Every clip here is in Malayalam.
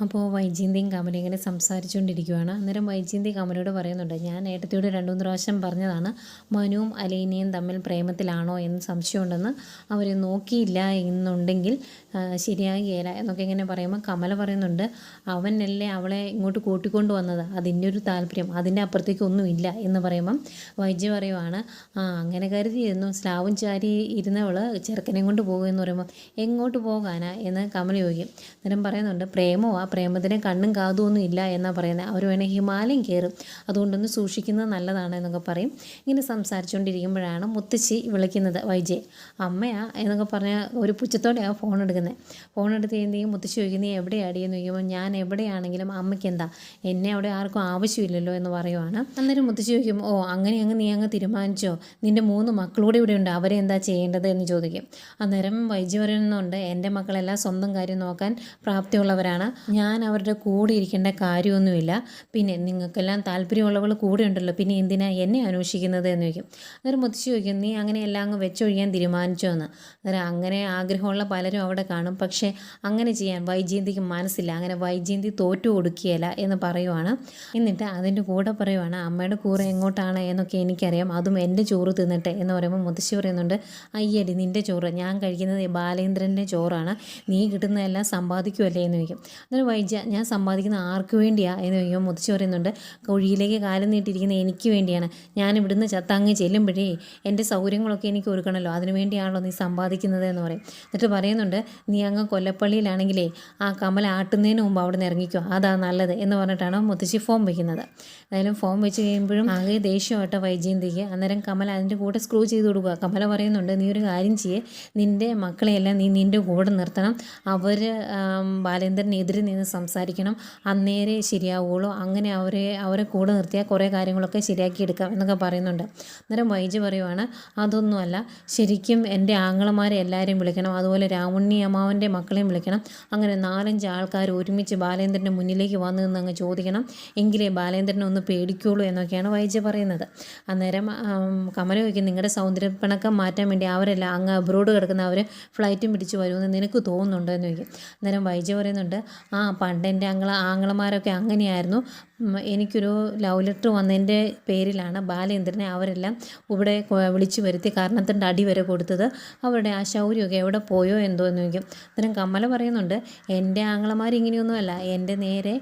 അപ്പോൾ വൈജയന്തിയും കമലയും ഇങ്ങനെ സംസാരിച്ചുകൊണ്ടിരിക്കുകയാണ് അന്നേരം വൈജയന്തി കമലയോട് പറയുന്നുണ്ട് ഞാൻ ഏട്ടത്തിയോട് രണ്ടു മൂന്ന് പ്രാവശ്യം പറഞ്ഞതാണ് മനുവും അലീനയും തമ്മിൽ പ്രേമത്തിലാണോ എന്ന് സംശയമുണ്ടെന്ന് അവർ നോക്കിയില്ല എന്നുണ്ടെങ്കിൽ ശരിയാകുകയില്ല എന്നൊക്കെ ഇങ്ങനെ പറയുമ്പോൾ കമല പറയുന്നുണ്ട് അവനല്ലേ അവളെ ഇങ്ങോട്ട് കൂട്ടിക്കൊണ്ട് വന്നത്? അതിന്റെ ഒരു താല്പര്യം അതിന്റെ അപ്പുറത്തേക്ക് ഒന്നുമില്ല എന്ന് പറയുമ്പം വൈജ്യ പറയുവാണ് ആ അങ്ങനെ കരുതിയിരുന്നു. സ്ലാവും ചാരി ഇരുന്നവൾ ചെറുക്കനെ കൊണ്ട് പോകുമെന്ന് പറയുമ്പോൾ എങ്ങോട്ട് പോകാനാ? എന്ന് കമല ചോദിക്കും. അന്നേരം പറയുന്നുണ്ട് പ്രേമോ ആ പ്രേമത്തിന് കണ്ണും കാതും ഒന്നും ഇല്ല എന്നാണ് പറയുന്നത് അവർ വേണേൽ ഹിമാലയം കയറും. അതുകൊണ്ടൊന്ന് സൂക്ഷിക്കുന്നത് നല്ലതാണ് എന്നൊക്കെ പറയും. ഇങ്ങനെ സംസാരിച്ചുകൊണ്ടിരിക്കുമ്പോഴാണ് മുത്തശ്ശി വിളിക്കുന്നത് വൈജയ് അമ്മയാ എന്നൊക്കെ പറഞ്ഞ ഒരു പുച്ഛത്തോടെയാണ് ഫോൺ എടുക്കുന്നത് ഫോൺ എടുത്ത് കഴിയുമ്പോൾ മുത്തശ്ശി ചോദിക്കുന്ന എവിടെയാടി? എന്ന് ചോദിക്കുമ്പോൾ ഞാൻ എവിടെയാണെങ്കിലും അമ്മയ്ക്ക് എന്താ? എന്നെ അവിടെ ആർക്കും ആവശ്യമില്ലല്ലോ എന്ന് പറയുവാണ്. അന്നേരം മുത്തശ്ശി ചോദിക്കും ഓ അങ്ങനെ അങ്ങ് നീ അങ്ങ് തീരുമാനിച്ചോ? നിന്റെ മൂന്ന് മക്കളൂടെ ഇവിടെ ഉണ്ട്. അവരെ എന്താ ചെയ്യേണ്ടത്? എന്ന് ചോദിക്കും. അന്നേരം വൈജി പറയുന്നുണ്ട് എന്റെ മക്കളെല്ലാം സ്വന്തം കാര്യം നോക്കാൻ പ്രാപ്തിയുള്ളവരാണ്. ഞാൻ അവരുടെ കൂടെ ഇരിക്കേണ്ട കാര്യമൊന്നുമില്ല. പിന്നെ നിങ്ങൾക്കെല്ലാം താല്പര്യമുള്ളവൾ കൂടെ ഉണ്ടല്ലോ. പിന്നെ എന്തിനാ എന്നെ അന്വേഷിക്കുന്നത് എന്ന് ചോദിക്കും. അന്നേരം മുത്തശ്ശി ചോദിക്കും നീ അങ്ങനെ എല്ലാം അങ്ങ് വെച്ചൊഴിയാൻ തീരുമാനിച്ചോ എന്ന്? അന്നേരം അങ്ങനെ ആഗ്രഹമുള്ള പലരും അവിടെ കാണും. പക്ഷേ അങ്ങനെ ചെയ്യാൻ വൈജയന്തിക്ക് മനസ്സില്ല. അങ്ങനെ വൈജയന്തി തോറ്റു കൊടുക്കുകയില്ല എന്ന് പറയുവാണ്. എന്നിട്ട് അതിന്റെ കൂടെ പറയുവാണ് അമ്മയുടെ കൂറ് എങ്ങോട്ടാണ് എന്നൊക്കെ എനിക്കറിയാം. അതും എന്റെ ചോറ് തിന്നിട്ടെ എന്ന് പറയുമ്പോൾ മുത്തശ്ശി പറയുന്നുണ്ട് അയ്യടി നിന്റെ ചോറ്. ഞാൻ കഴിക്കുന്നത് ബാലേന്ദ്രന്റെ ചോറാണ്. നീ കിട്ടുന്നതെല്ലാം സമ്പാദിക്കുമല്ലേ എന്ന് ചോദിക്കും. അന്നേരം വൈദ്യ ഞാൻ സമ്പാദിക്കുന്ന ആർക്ക് വേണ്ടിയാണ് എന്ന് അയ്യോ മുതിച്ചു പറയുന്നുണ്ട് കുഴിയിലേക്ക് കാലം നീട്ടിയിരിക്കുന്ന എനിക്ക് വേണ്ടിയാണ്. ഞാൻ ഇവിടുന്ന് ചത്തങ്ങ് ചെല്ലുമ്പോഴേ എന്റെ സൗകര്യങ്ങളൊക്കെ എനിക്ക് ഒരുക്കണമല്ലോ അതിനു വേണ്ടിയാണല്ലോ നീ സമ്പാദിക്കുന്നത് എന്ന് പറയും. എന്നിട്ട് പറയുന്നുണ്ട് നീ അങ്ങ് കൊല്ലപ്പള്ളിയിലാണെങ്കിലേ ആ കമൽ ആട്ടുന്നതിന് മുമ്പ് അവിടെ നിന്ന് ഇറങ്ങിക്കോ. അതാ നല്ലത്. എന്ന് പറഞ്ഞിട്ടാണ് മുത്തശ്ശി ഫോം വയ്ക്കുന്നത് എന്തായാലും ഫോം വെച്ച് കഴിയുമ്പോഴും ആകെ ദേഷ്യമായിട്ട് വൈജയന്തിക്ക് അന്നേരം കമൽ അതിന്റെ കൂടെ സ്ക്രൂ ചെയ്ത് കൊടുക്കുക. കമല പറയുന്നുണ്ട് നീ ഒരു കാര്യം ചെയ്യേ. നിന്റെ മക്കളെയെല്ലാം നീ നിന്റെ കൂടെ നിർത്തണം. അവർ ബാലേന്ദ്രനെതിരെ നിന്ന് സംസാരിക്കണം. അന്നേരെ ശരിയാവുള്ളൂ അങ്ങനെ അവരെ അവരെ കൂടെ നിർത്തിയാൽ കുറേ കാര്യങ്ങളൊക്കെ ശരിയാക്കി എടുക്കാം എന്നൊക്കെ പറയുന്നുണ്ട്. അന്നേരം വൈജ് പറയുവാണ് അതൊന്നുമല്ല. ശരിക്കും എന്റെ ആങ്ങളമാരെ എല്ലാവരെയും വിളിക്കണം. അതുപോലെ രാമുണ്ണി അമ്മാവന്റെ മക്കളെയും വിളിക്കണം. അങ്ങനെ നാലഞ്ച് ആൾക്കാർ ഒരുമിച്ച് ബാലേന്ദ്രന്റെ മുന്നിലേക്ക് വന്നു നിന്ന് അങ്ങ് ചോദിക്കണം. എങ്കിലേ ബാലേന്ദ്രനെ ഒന്ന് പേടിക്കുള്ളൂ എന്നൊക്കെയാണ് വൈജ് പറയുന്നത്. അന്നേരം കമല ചോദിക്കും നിങ്ങളുടെ സൗന്ദര്യപ്പിണക്കം മാറ്റാൻ വേണ്ടി അവരെല്ലാം അങ്ങ് അബ്രോഡ് കിടക്കുന്ന അവർ ഫ്ലൈറ്റും പിടിച്ച് വരുമെന്ന് നിനക്ക് തോന്നുന്നുണ്ടോ? എന്ന് ചോദിക്കും. അന്നേരം വൈജ പറയുന്നുണ്ട് പണ്ട് എന്റെ ആങ്ങള ആങ്ങളമാരൊക്കെ അങ്ങനെയായിരുന്നു. എനിക്കൊരു ലവ് ലെറ്റർ വന്നതിന്റെ പേരിലാണ് ബാലേന്ദ്രനെ അവരെല്ലാം ഇവിടെ വിളിച്ചു വരുത്തി കാരണത്തിന്റെ അടി വരെ കൊടുത്തത്. അവരുടെ ആ ശൗര്യമൊക്കെ എവിടെ പോയോ എന്തോ എന്ന് ചോദിക്കും. അന്നേരം കമ്മല പറയുന്നുണ്ട് എന്റെ ആങ്ങളമാർ ഇങ്ങനെയൊന്നുമല്ല. എന്റെ നേരെ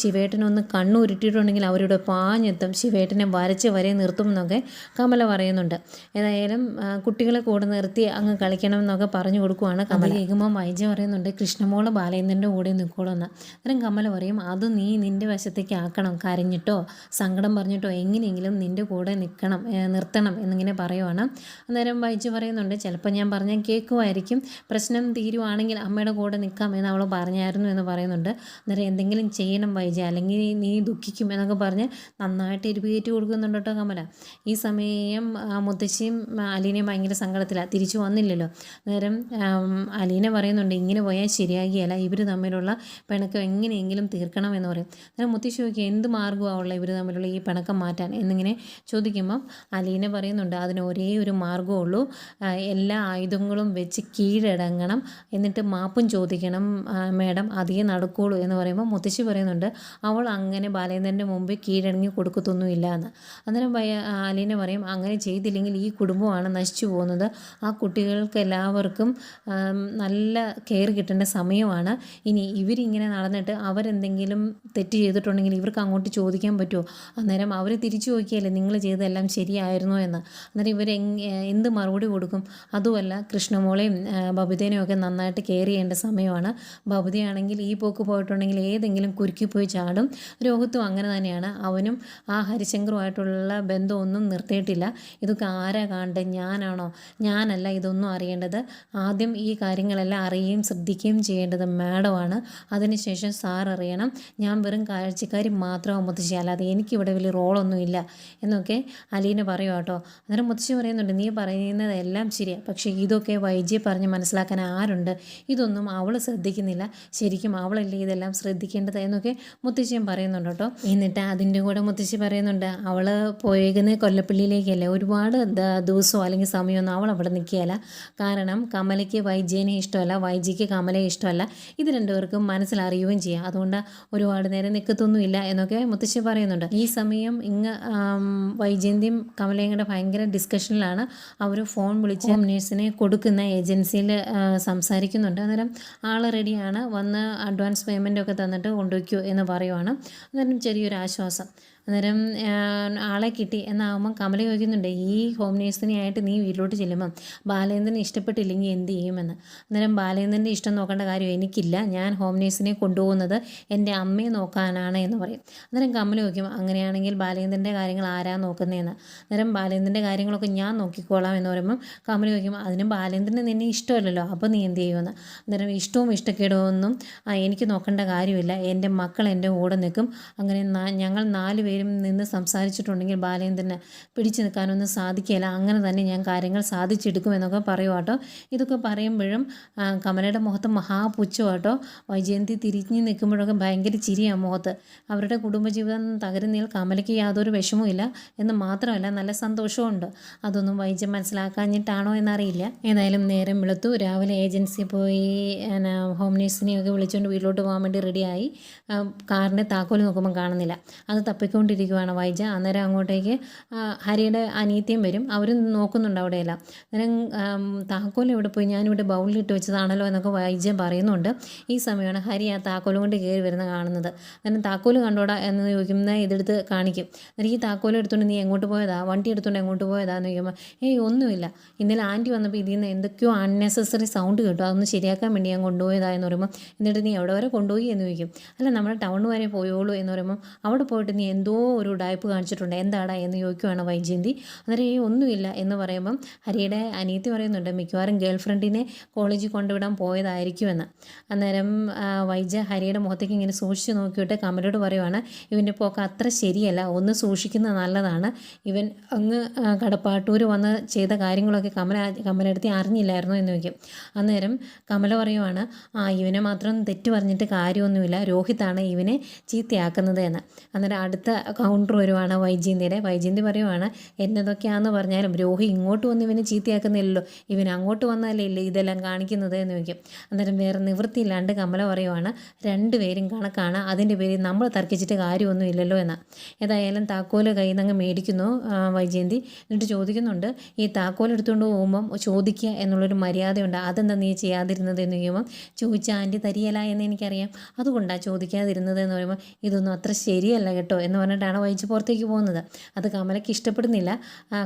ശിവേട്ടനൊന്ന് കണ്ണുരുട്ടിയിട്ടുണ്ടെങ്കിൽ അവരുടെ പാഞ്ഞെത്തും. ശിവേട്ടനെ വരച്ച് വരെ നിർത്തും എന്നൊക്കെ കമല പറയുന്നുണ്ട്. ഏതായാലും കുട്ടികളെ കൂടെ നിർത്തി അങ്ങ് കളിക്കണം എന്നൊക്കെ പറഞ്ഞു കൊടുക്കുവാണ് കമല. കേൾക്കുമ്പോൾ വൈജ പറയുന്നുണ്ട് കൃഷ്ണമോൾ ബാലേന്ദ്രന്റെ കൂടെ നിൽക്കോളൂ എന്ന്. അന്നേരം കമല പറയും അത് നീ നിന്റെ വശത്തേക്ക് ആക്കണം കരഞ്ഞിട്ടോ സങ്കടം പറഞ്ഞിട്ടോ എങ്ങനെയെങ്കിലും നിന്റെ കൂടെ നിൽക്കണം നിർത്തണം എന്നിങ്ങനെ പറയുവാണ്. അന്നേരം വൈജു പറയുന്നുണ്ട് ചിലപ്പോൾ ഞാൻ പറഞ്ഞാൽ കേൾക്കുമായിരിക്കും പ്രശ്നം തീരുവാണെങ്കിൽ അമ്മയുടെ കൂടെ നിൽക്കാം എന്ന് അവൾ പറഞ്ഞായിരുന്നു എന്ന് പറയുന്നുണ്ട്. അന്നേരം എന്തെങ്കിലും ചെയ്യണം വൈജ അല്ലെങ്കിൽ നീ ദുഃഖിക്കും എന്നൊക്കെ പറഞ്ഞ് നന്നായിട്ട് ഇരുപേറ്റ് കൊടുക്കുന്നുണ്ട് കേട്ടോ കമല. ഈ സമയം മുത്തശ്ശിയും അലീനയും ഭയങ്കര സങ്കടത്തിലാണ് തിരിച്ചു വന്നില്ലല്ലോ. അന്നേരം അലീന പറയുന്നുണ്ട് ഇങ്ങനെ പോയാൽ ശരിയാകിയല്ല ഇവർ തമ്മിലുള്ള പിണക്കം എങ്ങനെയെങ്കിലും തീർക്കണം എന്ന് പറയും. അന്നേരം മുത്തശ്ശി ചോദിക്കുക എന്ത് മാർഗമാണ് ഉള്ളത്? ഇവർ തമ്മിലുള്ള ഈ പിണക്കം മാറ്റാൻ? എന്നിങ്ങനെ ചോദിക്കുമ്പം അലീന പറയുന്നുണ്ട് അതിന് ഒരേ ഒരു മാർഗമേ ഉള്ളൂ. എല്ലാ ആയുധങ്ങളും വെച്ച് കീഴടങ്ങണം. എന്നിട്ട് മാപ്പും ചോദിക്കണം മേഡം അതേ നടക്കുകയുള്ളൂ എന്ന് പറയുമ്പോൾ മുത്തശ്ശി പറയുന്നുണ്ട് അവൾ അങ്ങനെ ബാലേന്ദ്രന്റെ മുമ്പിൽ കീഴടങ്ങി കൊടുക്കത്തൊന്നുമില്ല എന്ന് അന്നേരം അലീന പറയും അങ്ങനെ ചെയ്തില്ലെങ്കിൽ ഈ കുടുംബമാണ് നശിച്ചു പോകുന്നത്. ആ കുട്ടികൾക്ക് എല്ലാവർക്കും നല്ല കെയർ കിട്ടേണ്ട സമയമാണ്. ഇനി ഇവരിങ്ങനെ നടന്നിട്ട് അവരെന്തെങ്കിലും തെറ്റ് ചെയ്തിട്ടുണ്ടെങ്കിൽ ഇവർക്ക് അങ്ങോട്ട് ചോദിക്കാൻ പറ്റുമോ? അന്നേരം അവർ തിരിച്ചു നോക്കിയല്ലേ നിങ്ങൾ ചെയ്തതെല്ലാം ശരിയായിരുന്നോ എന്ന്. അന്നേരം ഇവർ എന്ത് മറുപടി കൊടുക്കും? അതുമല്ല കൃഷ്ണമോളെയും ബബുദേനെയും ഒക്കെ നന്നായിട്ട് കെയർ ചെയ്യേണ്ട സമയമാണ്. ബബിതയാണെങ്കിൽ ഈ പോക്ക് പോയിട്ടുണ്ടെങ്കിൽ ഏതെങ്കിലും കുരുക്കി പോയി ചാടും. രോഹിത്തും അങ്ങനെ തന്നെയാണ്. അവനും ആ ഹരിശങ്കറുമായിട്ടുള്ള ബന്ധമൊന്നും നിർത്തിയിട്ടില്ല. ഇതൊക്കെ ആരാ കാണേണ്ടത് ഞാനാണോ? ഞാനല്ല ഇതൊന്നും അറിയേണ്ടത്. ആദ്യം ഈ കാര്യങ്ങളെല്ലാം അറിയുകയും ശ്രദ്ധിക്കുകയും ചെയ്യേണ്ടത് മാഡമാണ്. അതിനുശേഷം സാർ അറിയണം. ഞാൻ വെറും കാഴ്ചക്കാരി കൈകാര്യം മാത്രമാണ് മുത്തശ്ശി അല്ലാതെ എനിക്കിവിടെ വലിയ റോളൊന്നുമില്ല എന്നൊക്കെ അലീന പറയുക കേട്ടോ. അന്നേരം മുത്തശ്ശി പറയുന്നുണ്ട് നീ പറയുന്നതെല്ലാം ശരിയാണ് പക്ഷേ ഇതൊക്കെ വൈജിയെ പറഞ്ഞ് മനസ്സിലാക്കാൻ ആരുണ്ട്? ഇതൊന്നും അവൾ ശ്രദ്ധിക്കുന്നില്ല. ശരിക്കും അവളല്ലേ ഇതെല്ലാം ശ്രദ്ധിക്കേണ്ടത്? എന്നൊക്കെ മുത്തശ്ശിയും പറയുന്നുണ്ട് കേട്ടോ. എന്നിട്ട് അതിന്റെ കൂടെ മുത്തശ്ശി പറയുന്നുണ്ട് അവൾ പോയേക്കുന്ന കൊല്ലപ്പള്ളിയിലേക്കല്ലേ? ഒരുപാട് ദിവസം അല്ലെങ്കിൽ സമയമൊന്നും അവൾ അവിടെ നിൽക്കുകയല്ല. കാരണം കമലയ്ക്ക് വൈജയനെ ഇഷ്ടമല്ല വൈജിക്ക് കമലയെ ഇഷ്ടമല്ല. ഇത് രണ്ടുപേർക്കും മനസ്സിലറിയുകയും ചെയ്യാം. അതുകൊണ്ട് ഒരുപാട് നേരം നിൽക്കത്തൊന്നുമില്ല എന്നൊക്കെ മുത്തശ്ശി പറയുന്നുണ്ട്. ഈ സമയം ഇങ്ങ് വൈജയന്തിയും കമലയും കൂടെ ഭയങ്കര ഡിസ്കഷനിലാണ് അവർ ഫോൺ വിളിച്ച് ഹോം നേഴ്സിനെ കൊടുക്കുന്ന ഏജൻസിയിൽ സംസാരിക്കുന്നുണ്ട്. അന്നേരം ആൾ റെഡിയാണ് വന്ന് അഡ്വാൻസ് പേയ്മെന്റ് ഒക്കെ തന്നിട്ട് കൊണ്ടുവയ്ക്കൂ എന്ന് പറയുവാണ്. അന്നേരം ചെറിയൊരു ആശ്വാസം. അന്നേരം ആളെ കിട്ടി. എന്നാകുമ്പം കമല ചോദിക്കുന്നുണ്ട് ഈ ഹോം നേഴ്സിനെ ആയിട്ട് നീ വീട്ടിലോട്ട് ചെല്ലുമ്പം ബാലേന്ദ്രനെ ഇഷ്ടപ്പെട്ടില്ലെങ്കിൽ എന്ത് ചെയ്യുമെന്ന്? അന്നേരം ബാലേന്ദ്രന്റെ ഇഷ്ടം നോക്കേണ്ട കാര്യം എനിക്കില്ല. ഞാൻ ഹോം നേഴ്സിനെ കൊണ്ടുപോകുന്നത് എന്റെ അമ്മയെ നോക്കാനാണ് എന്ന് പറയും. അന്നേരം കമല ചോദിക്കും അങ്ങനെയാണെങ്കിൽ ബാലേന്ദ്രന്റെ കാര്യങ്ങൾ ആരാ നോക്കുന്നതെന്ന് അന്നേരം ബാലേന്ദ്രന്റെ കാര്യങ്ങളൊക്കെ ഞാൻ നോക്കിക്കോളാം എന്ന് പറയുമ്പം കമല ചോദിക്കും അതിനും ബാലേന്ദ്രന് നിന്നെ ഇഷ്ടമല്ലല്ലോ അപ്പോൾ നീ എന്ത് ചെയ്യുമെന്ന്? അന്നേരം ഇഷ്ടവും ഇഷ്ടക്കേടവും ഒന്നും എനിക്ക് നോക്കേണ്ട കാര്യമില്ല. എന്റെ മക്കൾ എന്റെ കൂടെ നിൽക്കും. അങ്ങനെ ഞങ്ങൾ നാല് നിന്ന് സംസാരിച്ചിട്ടുണ്ടെങ്കിൽ ബാലേന്ദ്രന് പിടിച്ചു നിൽക്കാനൊന്നും സാധിക്കില്ല അങ്ങനെ തന്നെ ഞാൻ കാര്യങ്ങൾ സാധിച്ചെടുക്കും എന്നൊക്കെ പറയുക കേട്ടോ ഇതൊക്കെ പറയുമ്പോഴും കമലയുടെ മുഖത്ത് മഹാപുച്ഛം കേട്ടോ വൈജയന്തി തിരിഞ്ഞു നിൽക്കുമ്പോഴൊക്കെ ഭയങ്കര ചിരിയാണ് മുഖത്ത്. അവരുടെ കുടുംബജീവിതം തകരുന്നതിൽ കമലയ്ക്ക് യാതൊരു വിഷമവും എന്ന് മാത്രമല്ല നല്ല സന്തോഷമുണ്ട് അതൊന്നും വൈജ്യം മനസ്സിലാക്കാഞ്ഞിട്ടാണോ എന്നറിയില്ല. ഏതായാലും നേരം വെളുത്തു. രാവിലെ ഏജൻസി പോയി ഹോം നേഴ്സിനെയൊക്കെ വിളിച്ചുകൊണ്ട് വീട്ടിലോട്ട് പോകാൻ വേണ്ടി റെഡിയായി കാറിന്റെ താക്കോൽ നോക്കുമ്പോൾ കാണുന്നില്ല. അത് തപ്പിക്കൊണ്ടിരിക്കുവാണ് വൈജ. അന്നേരം അങ്ങോട്ടേക്ക് ഹരിയുടെ അനീത്യം വരും. അവരും നോക്കുന്നുണ്ട് അവിടെയെല്ലാം. അന്നേരം താക്കോൽ എവിടെ പോയി? ഞാനിവിടെ ബൗളിലിട്ട് വെച്ചതാണല്ലോ എന്നൊക്കെ വൈജ പറയുന്നുണ്ട്. ഈ സമയമാണ് ഹരി ആ താക്കോലും കൊണ്ട് കയറി വരുന്ന കാണുന്നത്. അന്നേരം താക്കോൽ കണ്ടോടാ എന്ന് ചോദിക്കുമ്പോൾ ഇതെടുത്ത് കാണിക്കും. അന്നേരം ഈ താക്കോൽ എടുത്തുകൊണ്ട് നീ എങ്ങോട്ട് പോയതാ? വണ്ടി എടുത്തുകൊണ്ട് എങ്ങോട്ട് പോയതാ എന്ന് ചോദിക്കുമ്പോൾ ഏയ് ഒന്നുമില്ല. ഇന്നലെ ആന്റി വന്നപ്പോൾ ഇതിൽ നിന്ന് എന്തൊക്കെയോ അൺനെസസറി സൗണ്ട് കേട്ടു. അതൊന്ന് ശരിയാക്കാൻ വേണ്ടി ഞാൻ കൊണ്ടുപോയതാ എന്ന് പറയുമ്പോൾ എന്നിട്ട് നീ എവിടെ വരെ കൊണ്ടുപോയി എന്ന് ചോദിക്കും. അല്ല നമ്മുടെ ടൗൺ വരെ പോയോളൂ എന്ന് പറയുമ്പോൾ അവിടെ പോയിട്ട് നീ എന്തോ ഒരു ഉടായ്പ് കാണിച്ചിട്ടുണ്ട്. എന്താടാ എന്ന് ചോദിക്കുവാണ് വൈജയന്തി. അന്നേരം ഈ ഒന്നുമില്ല എന്ന് പറയുമ്പം ഹരിയുടെ അനിയത്തി പറയുന്നുണ്ട് മിക്കവാറും ഗേൾ ഫ്രണ്ടിനെ കോളേജിൽ കൊണ്ടുവിടാൻ പോയതായിരിക്കുമെന്ന്. അന്നേരം വൈജ ഹരിയുടെ മുഖത്തേക്ക് ഇങ്ങനെ സൂക്ഷിച്ച് നോക്കിയിട്ട് കമലോട് പറയുവാണ് ഇവന്റെ പോക്ക് അത്ര ശരിയല്ല. ഒന്ന് സൂക്ഷിക്കുന്നത് നല്ലതാണ്. ഇവൻ അങ്ങ് കടപ്പാട്ടൂർ വന്ന് ചെയ്ത കാര്യങ്ങളൊക്കെ കമല കമലെടുത്തി അറിഞ്ഞില്ലായിരുന്നു? എന്ന് ചോദിക്കും. അന്നേരം കമല പറയുവാണ് ആ ഇവനെ മാത്രം തെറ്റ് പറഞ്ഞിട്ട് കാര്യമൊന്നുമില്ല. രോഹിത്താണ് ഇവനെ ചീത്തയാക്കുന്നത് എന്ന്. അന്നേരം അടുത്ത കൗണ്ടർ വരുവാണ് വൈജയന്തിയുടെ. വൈജയന്തി പറയുവാണ് എന്നതൊക്കെയാണെന്ന് പറഞ്ഞാലും രോഹി ഇങ്ങോട്ട് വന്ന് ഇവനെ ചീത്തയാക്കുന്നില്ലല്ലോ. ഇവൻ അങ്ങോട്ട് വന്നാലേ ഇല്ലേ ഇതെല്ലാം കാണിക്കുന്നത്? എന്ന് ചോദിക്കും. അന്നേരം വേറെ നിവൃത്തിയില്ലാണ്ട് കമല പറയുവാണ് രണ്ടുപേരും കണക്കാണ്. അതിന്റെ പേരിൽ നമ്മൾ തർക്കിച്ചിട്ട് കാര്യമൊന്നും ഇല്ലല്ലോ എന്ന്. ഏതായാലും താക്കോൽ കയ്യിൽ നിന്ന് മേടിക്കുന്നു വൈജയന്തി. എന്നിട്ട് ചോദിക്കുന്നുണ്ട് ഈ താക്കോൽ എടുത്തുകൊണ്ട് പോകുമ്പം ചോദിക്കുക എന്നുള്ളൊരു മര്യാദയുണ്ട്. അതെന്താ നീ ചെയ്യാതിരുന്നത്? എന്ന് ചോദിക്കുമ്പം ചോദിച്ച ആന്റി തരിയല എന്ന് എനിക്കറിയാം. അതുകൊണ്ടാണ് ചോദിക്കാതിരുന്നത്? എന്ന് പറയുമ്പോൾ ഇതൊന്നും അത്ര ശരിയല്ല കേട്ടോ. എന്ന് പറഞ്ഞിട്ടാണ് വഹിച്ച് പുറത്തേക്ക് പോകുന്നത്. അത് കമലയ്ക്ക് ഇഷ്ടപ്പെടുന്നില്ല.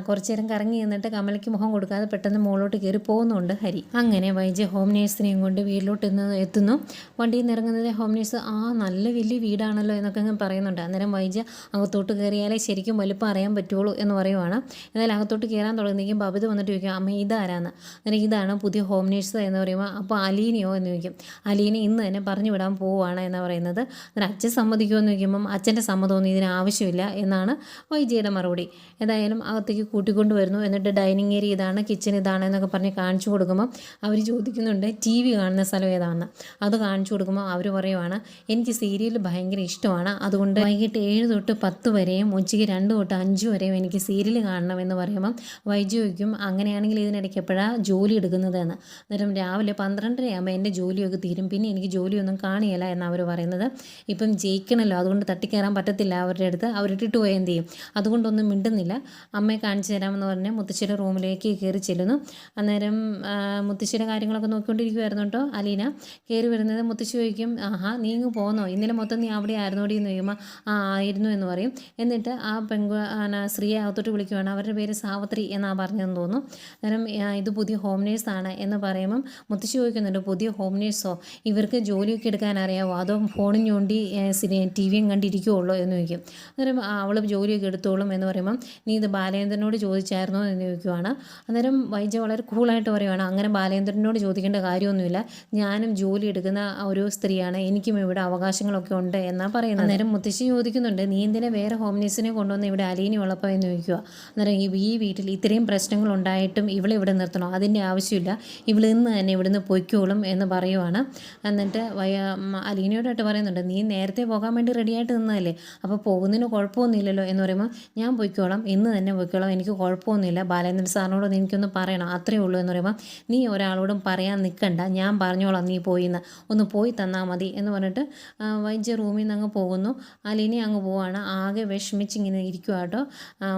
കുറച്ചു നേരം കറങ്ങി നിന്നിട്ട് കമലയ്ക്ക് മുഖം കൊടുക്കാതെ പെട്ടെന്ന് മുകളിലോട്ട് കയറി പോകുന്നുണ്ട് ഹരി. അങ്ങനെ വൈജ് ഹോം നേഴ്സിനെയും കൊണ്ട് വീട്ടിലോട്ട് ഇന്ന് എത്തുന്നു. വണ്ടിയിൽ നിന്ന് ഇറങ്ങുന്നത് ഹോം നേഴ്സ് ആ നല്ല വലിയ വീടാണല്ലോ എന്നൊക്കെ അങ്ങ് പറയുന്നുണ്ട്. അന്നേരം വൈജ അകത്തോട്ട് കയറിയാലേ ശരിക്കും വലുപ്പം അറിയാൻ പറ്റുള്ളൂ എന്ന് പറയുവാണ്. എന്നാൽ അകത്തോട്ട് കയറാൻ തുടങ്ങുന്നെങ്കിൽ ബബിത വന്നിട്ട് ചോദിക്കും അമ്മ ഇതാരാന്ന്? അന്നേരം ഇതാണ് പുതിയ ഹോം നേഴ്സ് എന്ന് പറയുമ്പോൾ അപ്പോൾ അലീനയോ? എന്ന് ചോദിക്കും. അലീന ഇന്ന് തന്നെ പറഞ്ഞു വിടാൻ പോവുകയാണ് എന്ന് പറയുന്നത്. അന്നേരം അച്ഛൻ സമ്മതിക്കുമോ എന്ന് ചോദിക്കുമ്പം അച്ഛന്റെ സമ്മതമൊന്നും ഇതിന് ആവശ്യമില്ല എന്നാണ് വൈജിയുടെ മറുപടി. ഏതായാലും അകത്തേക്ക് കൂട്ടിക്കൊണ്ട് വരുന്നു എന്നിട്ട് ഡൈനിങ് ഏരിയ ഇതാണ് കിച്ചൺ ഇതാണ് എന്നൊക്കെ പറഞ്ഞ് കാണിച്ചു കൊടുക്കുമ്പോൾ അവർ ചോദിക്കുന്നുണ്ട് ടി വി കാണുന്ന സ്ഥലം ഏതാണെന്ന്? അത് കാണിച്ചു കൊടുക്കുമ്പോൾ അവർ പറയുവാണ് എനിക്ക് സീരിയൽ ഭയങ്കര ഇഷ്ടമാണ്. അതുകൊണ്ട് വൈകിട്ട് ഏഴ് തൊട്ട് പത്ത് വരെയും ഉച്ചയ്ക്ക് രണ്ട് തൊട്ട് അഞ്ച് വരെയും എനിക്ക് സീരിയൽ കാണണം എന്ന് പറയുമ്പം വൈജി ചോദിക്കും അങ്ങനെയാണെങ്കിൽ ഇതിനിടയ്ക്ക് എപ്പോഴാണ് ജോലി എടുക്കുന്നതെന്ന് അന്നേരം രാവിലെ പന്ത്രണ്ടരയാകുമ്പോൾ എന്റെ ജോലിയൊക്കെ തീരും. പിന്നെ എനിക്ക് ജോലിയൊന്നും കാണിയല്ല എന്നാണ് അവർ പറയുന്നത്. ഇപ്പം ജയിക്കണമല്ലോ അതുകൊണ്ട് തട്ടിക്കയറാൻ പറ്റത്തില്ല. അവരുടെ അടുത്ത് അവരിട്ടിട്ട് പോയി എന്ത് ചെയ്യും? അതുകൊണ്ടൊന്നും മിണ്ടുന്നില്ല. അമ്മയെ കാണിച്ചു തരാമെന്ന് പറഞ്ഞ് മുത്തശ്ശിയുടെ റൂമിലേക്ക് കയറി ചെല്ലുന്നു. അന്നേരം മുത്തശ്ശിയുടെ കാര്യങ്ങളൊക്കെ നോക്കിക്കൊണ്ടിരിക്കുവായിരുന്നു കേട്ടോ അലീന. കയറി വരുന്നത് മുത്തശ്ശി ചോദിക്കും ആഹാ നീ ഇങ്ങ് പോന്നോ? ഇന്നലെ മൊത്തം നീ അവിടെ ആയിരുന്നോടി? എന്ന് ചോദിക്കുമ്പോൾ ആ ആയിരുന്നു എന്ന് പറയും. എന്നിട്ട് ആ പെങ്കു സ്ത്രീയെ അകത്തോട്ട് വിളിക്കുവാണ്. അവരുടെ പേര് സാവത്രി എന്നാണ് പറഞ്ഞതെന്ന് തോന്നുന്നു. അന്നേരം ഇത് പുതിയ ഹോം നേഴ്സാണ് എന്ന് പറയുമ്പം മുത്തശ്ശി ചോദിക്കുന്നുണ്ട് പുതിയ ഹോം നേഴ്സോ? ഇവർക്ക് ജോലിയൊക്കെ എടുക്കാൻ അറിയാമോ അതോ ഫോണും ഞോണ്ടി ടി വിയും കണ്ടിരിക്കുള്ളൂ എന്ന് ചോദിക്കും. അന്നേരം അവൾ ജോലിയൊക്കെ എടുത്തോളും എന്ന് പറയുമ്പം നീ ഇത് ബാലേന്ദ്രനോട് ചോദിച്ചായിരുന്നോ എന്ന് ചോദിക്കുവാണ്. അന്നേരം വൈജ വളരെ കൂളായിട്ട് പറയുവാണ് അങ്ങനെ ബാലേന്ദ്രനോട് ചോദിക്കേണ്ട കാര്യമൊന്നുമില്ല. ഞാനും ജോലി എടുക്കുന്ന ഒരു സ്ത്രീയാണ്. എനിക്കും ഇവിടെ അവകാശങ്ങളൊക്കെ ഉണ്ട് എന്നാണ് പറയുന്നത്. അന്നേരം മുത്തശ്ശി ചോദിക്കുന്നുണ്ട് നീ എന്തിനെ വേറെ ഹോം നേഴ്സിനെ കൊണ്ടുവന്ന് ഇവിടെ അലീനി ഉള്ളപ്പോൾ എന്ന് ചോദിക്കുക അന്നേരം ഈ വീട്ടിൽ ഇത്രയും പ്രശ്നങ്ങൾ ഉണ്ടായിട്ടും ഇവളെ ഇവിടെ നിർത്തണോ? അതിന്റെ ആവശ്യമില്ല. ഇവൾ ഇന്ന് തന്നെ ഇവിടുന്ന് പൊയ്ക്കോളും എന്ന് പറയുവാണ്. എന്നിട്ട് അലീനയോടായിട്ട് പറയുന്നുണ്ട് നീ നേരത്തെ പോകാൻ വേണ്ടി റെഡിയായിട്ട് നിന്നതല്ലേ? അപ്പോൾ പോകുന്നതിന് കുഴപ്പമൊന്നുമില്ലല്ലോ എന്ന് പറയുമ്പോൾ ഞാൻ പൊയ്ക്കോളാം ഇന്ന് തന്നെ പൊയ്ക്കോളാം എനിക്ക് കുഴപ്പമൊന്നുമില്ല ബാലേന്ദ്രൻ സാറിനോട് എനിക്കൊന്ന് പറയണം അത്രേ ഉള്ളൂ എന്ന് പറയുമ്പോൾ നീ ഒരാളോടും പറയാൻ നിൽക്കണ്ട ഞാൻ പറഞ്ഞോളാം നീ പോയിന്ന് ഒന്ന് പോയി തന്നാൽ മതി എന്ന് പറഞ്ഞിട്ട് വൈദ്യ റൂമിൽ നിന്ന് അങ്ങ് പോകുന്നു. അലീനി അങ്ങ് പോവാണ് ആകെ വിഷമിച്ച് ഇങ്ങനെ ഇരിക്കുക കേട്ടോ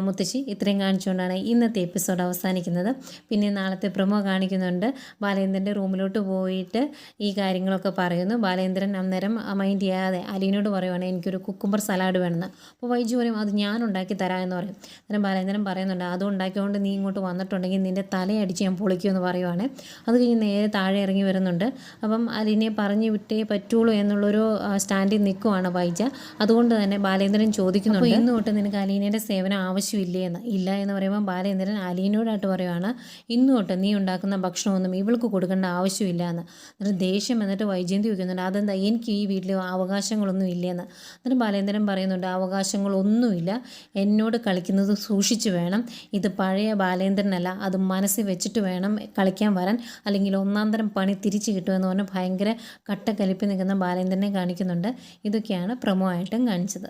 മുത്തശ്ശി ഇത്രയും കാണിച്ചുകൊണ്ടാണ് ഇന്നത്തെ എപ്പിസോഡ് അവസാനിക്കുന്നത്. പിന്നെ നാളത്തെ പ്രമോ കാണിക്കുന്നുണ്ട് ബാലേന്ദ്രന്റെ റൂമിലോട്ട് പോയിട്ട് ഈ കാര്യങ്ങളൊക്കെ പറയുന്നു. ബാലേന്ദ്രൻ അന്നേരം മൈൻഡ് ചെയ്യാതെ അലീനോട് പറയുവാണ് എനിക്കൊരു കുക്കുംബർ സലാഡ് വേണമെന്ന്. അപ്പോൾ വൈജു പറയും അത് ഞാൻ ഉണ്ടാക്കി തരാം എന്ന് പറയും. അന്നേരം ബാലേന്ദ്രൻ പറയുന്നുണ്ട് അത് ഉണ്ടാക്കിക്കൊണ്ട് നീ ഇങ്ങോട്ട് വന്നിട്ടുണ്ടെങ്കിൽ നിന്റെ തലയടിച്ച് ഞാൻ പൊളിക്കുമെന്ന് പറയുവാണ്. അത് കഴിഞ്ഞ് നേരെ താഴെ ഇറങ്ങി വരുന്നുണ്ട്. അപ്പം അലിനെ പറഞ്ഞു വിട്ടേ പറ്റുള്ളൂ എന്നുള്ളൊരു സ്റ്റാൻഡിൽ നിൽക്കുവാണ് വൈജ. അതുകൊണ്ട് തന്നെ ബാലേന്ദ്രൻ ചോദിക്കുന്നുണ്ട് ഇന്ന് തൊട്ട് നിനക്ക് അലീനയുടെ സേവനം ആവശ്യമില്ലേ എന്ന്? ഇല്ല എന്ന് പറയുമ്പോൾ ബാലേന്ദ്രൻ അലീനോടായിട്ട് പറയുവാണ് ഇന്ന് തൊട്ട് നീ ഉണ്ടാക്കുന്ന ഭക്ഷണമൊന്നും ഇവൾക്ക് കൊടുക്കേണ്ട ആവശ്യമില്ല എന്ന്. എന്നിട്ട് ദേഷ്യം എന്നിട്ട് വൈജയന്തി വയ്ക്കുന്നുണ്ട് അതെന്താ എനിക്ക് ഈ വീട്ടിൽ അവകാശങ്ങളൊന്നും ഇല്ലെന്ന് എന്നിട്ട് ബാലേന്ദ്രൻ പറയുന്നുണ്ട് അവകാശങ്ങളൊന്നുമില്ല. എന്നോട് കളിക്കുന്നത് സൂക്ഷിച്ചു വേണം. ഇത് പഴയ ബാലേന്ദ്രനല്ല. അത് മനസ്സിൽ വെച്ചിട്ട് വേണം കളിക്കാൻ വരാൻ. അല്ലെങ്കിൽ ഒന്നാം തരം പണി തിരിച്ചു കിട്ടുമെന്ന് പറഞ്ഞ് ഭയങ്കര കട്ടക്കലിപ്പ് നിൽക്കുന്ന ബാലേന്ദ്രനെ കാണിക്കുന്നുണ്ട്. ഇതൊക്കെയാണ് പ്രമോ ആയിട്ടും കാണിച്ചത്.